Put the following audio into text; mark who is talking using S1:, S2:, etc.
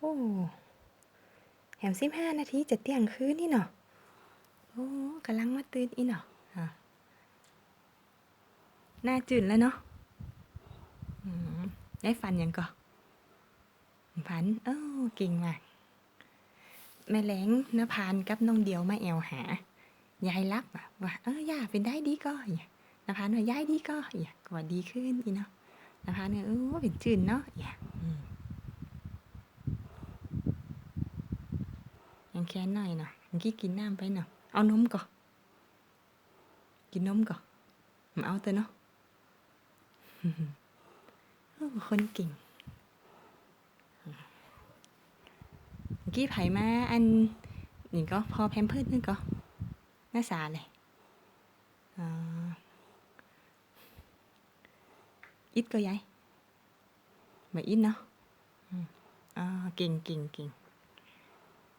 S1: โอ้แหมสิบห้านาทีจะเที่ยงคืนนี่เนาะโอ้กำลังมาตื่นอีเนาะอะหน้าจืดแล้วเนาะอืมได้ฟันยังก็ฟันเออเก่งมากแม่แหลงนภานกับน้องเดียวมาแอวหายายรับว่าเออย่าเป็นได้ดีก็อย่านภานว่ายายดีก็อย่าก็ว่าดีขึ้นอีเนาะนภานเนี่ยเออเป็นจืนเนาะอย่าอืม ยังแค้นหน่อยนะเมื่อกี้กินน้ำไปเนาะเอานมก่อนกินนมก่อนมาเอาแต่เนาะคนเก่งเมื่อกี้ไผมาอันนี่ก็พอแพมเพิร์ดนึงก็น่าสาเลยอิดก็ยายมาอิดเนาะอ่าเก่งเก่งเก่ง